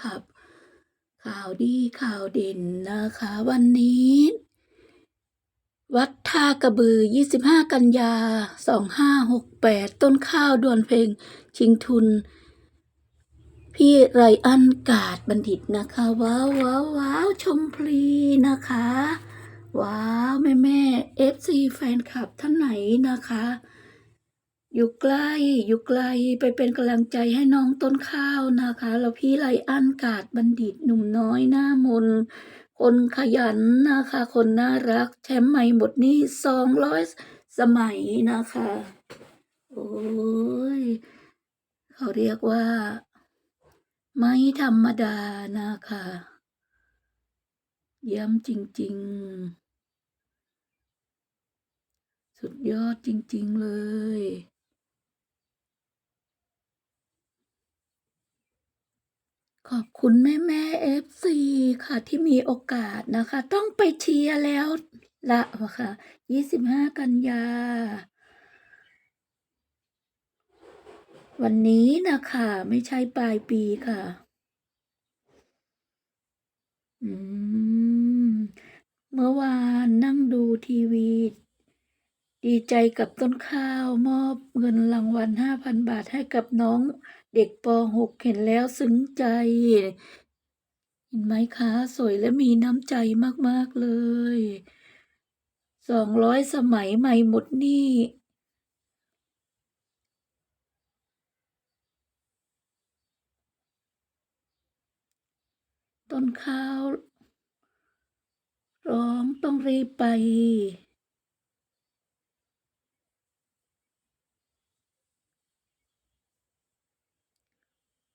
คลับ ข่าวดีข่าวเด่นนะคะ วันนี้ วัดท่ากระบือ 25 กันยา 2568 ต้นข้าวดวลเพลงชิงทุน พี่ไรอันกาดบัณฑิตนะคะ ว้าวว้าวว้าวชมพลีนะคะ ว้าว แม่แม่เอฟซีแฟนคลับท่านไหนนะคะ อยู่ใกล้อยู่ไกลไปเป็นกำลังใจให้น้องต้นข้าวนะคะ แล้วพี่ไรอันกาดบัณฑิตหนุ่มน้อยหน้ามน คนขยันนะคะ คนน่ารักแชมป์ใหม่หมดนี่สองร้อยสมัยนะคะ โอ้ย เขาเรียกว่า ไม่ธรรมดานะคะเยี่ยมจริง ๆ สุดยอดจริง ๆ เลย ข อบคุณแม่แม่เอฟซีค่ะที่มีโอกาสนะคะ ต้องไปเชียร์แล้วละค่ะ25กันยา วันนี้นะคะไม่ใช่ปลายปีค่ะ อืม เมื่อวานนั่งดูทีวี ดีใจกับต้นข้าวมอบเงินรางวัล5,000บาทให้กับน้อง เด็กป .6 เห็นแล้วซึ้งใจ เห็นไหมคะสวยและมีน้ำใจมาก ๆ เลย200สมัยใหม่หมดนี้ต้นข้าว ร้องต้องรีบไป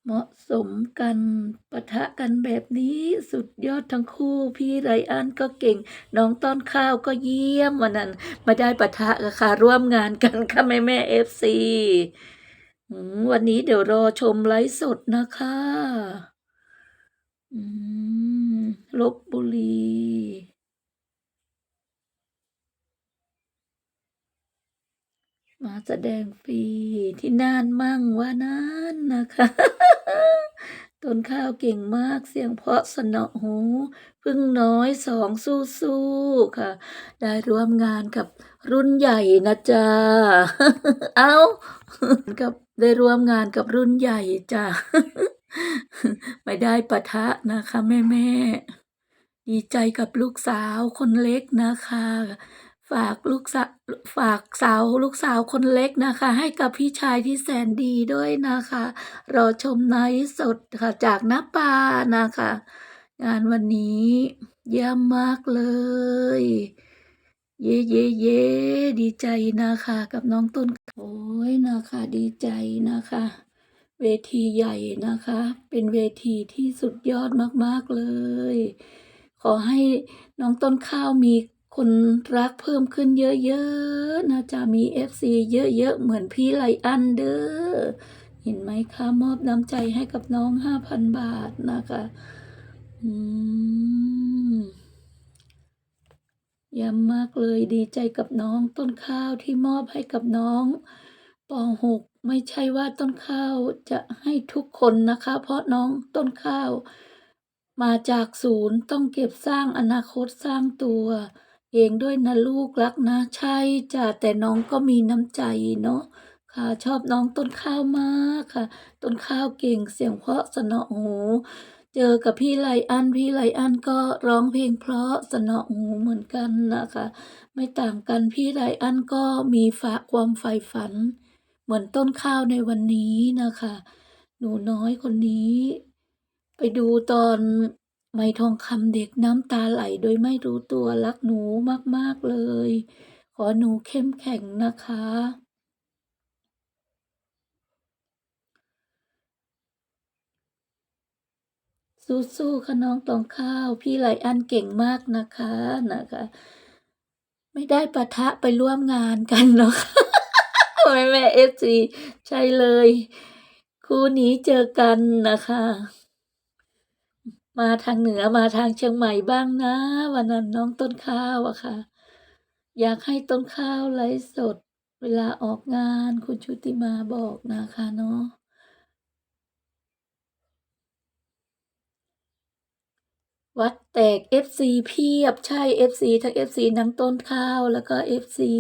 เหมาะสมกันปะทะกันแบบนี้สุดยอดทั้งคู่ พี่ไรอันก็เก่ง น้องต้อนข้าวก็เยี่ยมวันนั้นมาได้ปะทะกับค่ะร่วมงานกันค่ะแม่แม่เอฟซีวันนี้เดี๋ยวรอชมไลฟ์สดนะคะอืมลบบุรี มา แสดงฟรีที่น่านมั่งว่านั้นนะคะ ต้นข้าวเก่งมากเสียงเพาะสนอหูพึ่งน้อยสองสู้สู้ค่ะ ได้ร่วมงานกับรุ่นใหญ่นะจ๊ะ เอากับได้ร่วมงานกับรุ่นใหญ่จ้ะ ไม่ได้ปะทะนะคะแม่แม่ดีใจกับลูกสาวคนเล็กนะคะ ฝากลูกสาวฝากสาวลูกสาวคนเล็กนะคะ ให้กับพี่ชายที่แสนดีด้วยนะคะ รอชมไลฟ์สดค่ะจากน้าปานะคะ งานวันนี้เยี่ยมมากเลย เย่เย่เย่ดีใจนะคะ กับน้องต้นโอ้ยนะคะ ดีใจนะคะ เวทีใหญ่นะคะ เป็นเวทีที่สุดยอดมากๆเลย ขอให้น้องต้นข้าวมี คนรักเพิ่มขึ้นเยอะๆนะจ๊ะมี FC เยอะๆ เหมือนพี่ไลอันเด้อเห็นไหมคะมอบน้ำใจให้กับน้อง5,000บาทนะคะอืมย้ำมากเลยดีใจกับน้องต้นข้าวที่มอบให้กับน้องป .6 ไม่ใช่ว่าต้นข้าวจะให้ทุกคนนะคะ เพราะน้องต้นข้าว มาจากศูนย์ต้องเก็บสร้างอนาคตสร้างตัว เองด้วยนะลูกรักนะ ใช่จ้ะ แต่น้องก็มีน้ำใจเนาะ ค่ะ ชอบน้องต้นข้าวมากค่ะ ต้นข้าวเก่ง เสียงเพราะสนอหู เจอกับพี่ไลอันพี่ไลอันก็ร้องเพลงเพราะสนอหูเหมือนกันนะคะ ไม่ต่างกัน พี่ไลอันก็มีฝากความใฝ่ฝัน เหมือนต้นข้าวในวันนี้นะคะหนูน้อยคนนี้ ไปดูตอน ไม้ทองคำเด็กน้ำตาไหลโดยไม่รู้ตัวรักหนูมาก ๆ เลย ขอหนูเข้มแข็งนะคะ สู้ๆค่ะน้องตองข้าว พี่ไหลอันเก่งมากนะคะนะคะ ไม่ได้ปะทะไปร่วมงานกันเนาะแม่แม่เอฟซีใช่เลย คู่นี้เจอกันนะคะ มาทางเหนือมาทางเชียงใหม่บ้างนะ วันนั้นน้องต้นข้าวอะค่ะ อยากให้ต้นข้าวไลฟ์สด เวลาออกงานคุณชุติมาบอกนะคะเนาะวัดแตก FC เพียบใช่ FC ทั้ง FC น้องต้นข้าว แล้วก็ FC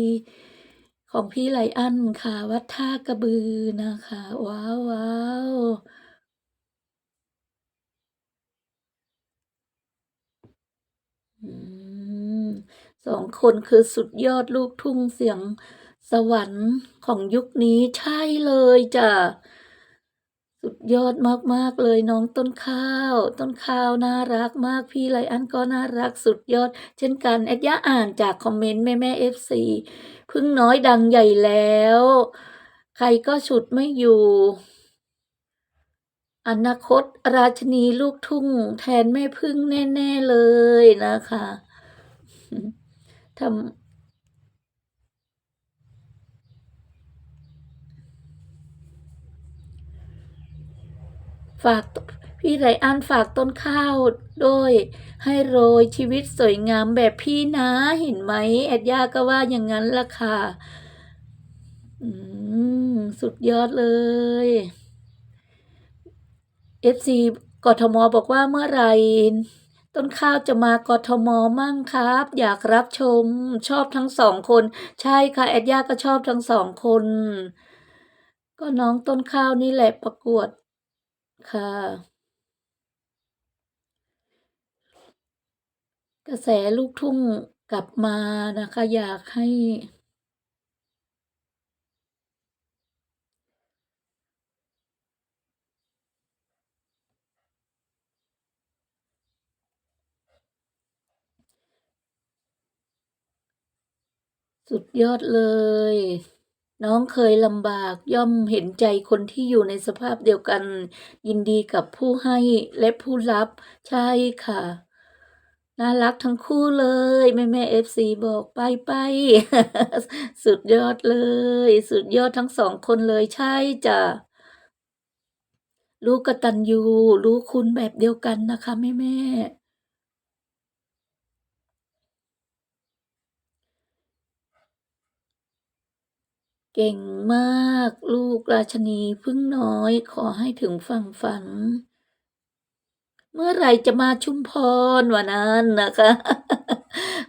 ของพี่ไลอ้นค่ะ วัดท่ากระบือนะคะ ว้าวๆอืม 2คนคือสุดยอดลูกทุ่งเสียงสวรรค์ของยุคนี้ใช่เลยจ้ะสุดยอดมากๆเลยน้องต้นข้าว ต้นข้าวน่ารักมากพี่ไลอ้อนก็น่ารักสุดยอด เช่นกันแอดย่าอ่านจากคอมเมนต์แม่ๆ FC พึ่งน้อยดังใหญ่แล้ว ใครก็ฉุดไม่อยู่ อนาคตราชนีลูกทุ่ง แทนแม่พึ่งแน่ ๆเลยนะคะ ทำฝากพี่ไลอ้อนฝากต้นข้าวด้วยให้โรยชีวิตสวยงามแบบพี่นะเห็นไหมแอดย่าก็ว่าอย่างงั้นล่ะค่ะอืสุดยอดเลย FC กทม.บอกว่า"เมื่อไหร่ ต้นข้าวจะมากทม.มั่งครับ อยากรับชม"ชอบทั้ง2คน ใช่ค่ะแอดย่าก็ชอบทั้ง2คน ก็น้องต้นข้าวนี่แหละประกวดค่ะกระแสลูกทุ่งกลับมานะคะ อยากให้ สุดยอดเลย น้องเคยลำบากย่อมเห็นใจคนที่อยู่ในสภาพเดียวกัน ยินดีกับผู้ให้และผู้รับ ใช่ค่ะ น่ารักทั้งคู่เลย แม่ๆ FC บอกไปๆสุดยอดเลย สุดยอดทั้ง2คนเลยใช่จ้ะลูกกตัญญูรู้คุณแบบเดียวกันนะคะแม่ๆ เก่งมาก ลูกราชนีพึ่งน้อย ขอให้ถึงฝั่งฝัน เมื่อไหร่จะมาชุมพรว่านั้นนะคะ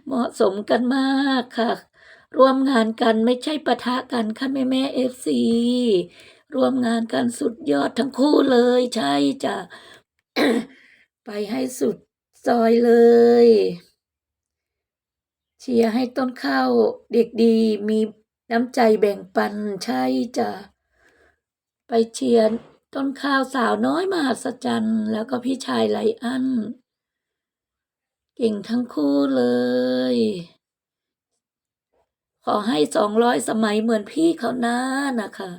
เหมาะสมกันมากค่ะ ร่วมงานกันไม่ใช่ปะทะกันค่ะแม่ๆ FC ร่วมงานกันสุดยอดทั้งคู่เลยใช่จ้ะไปให้สุดซอยเลย เชียร์ให้ต้นข้าวเด็กดีมี น้ำใจแบ่งปันใช่จ้ะไปเชียร์ต้นข้าวสาวน้อยมหัศจรรย์แล้วก็พี่ชายไลอ้อนเก่งทั้งคู่เลย ขอให้200สมัยเหมือนพี่เขานะนะคะ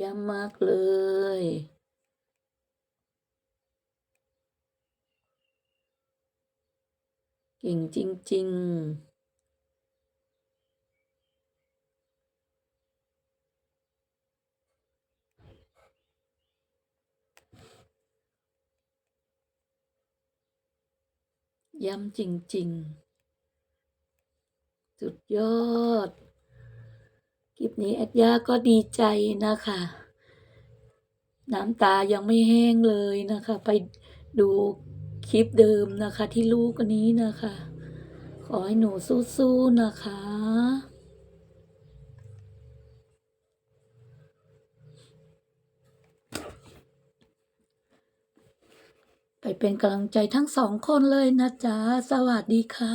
ยี่ยมมากเลย ก่งจริงๆเยี่ยมจริง ๆ สุดยอด คลิปนี้แอดย่าก็ดีใจนะคะ น้ำตายังไม่แห้งเลยนะคะ ไปดู คลิปเดิมนะคะที่ลูกคนนี้นะคะ ขอให้หนูสู้ๆนะคะไปเป็นกำลังใจทั้งสองคนเลยนะจ๊ะ สวัสดีค่ะ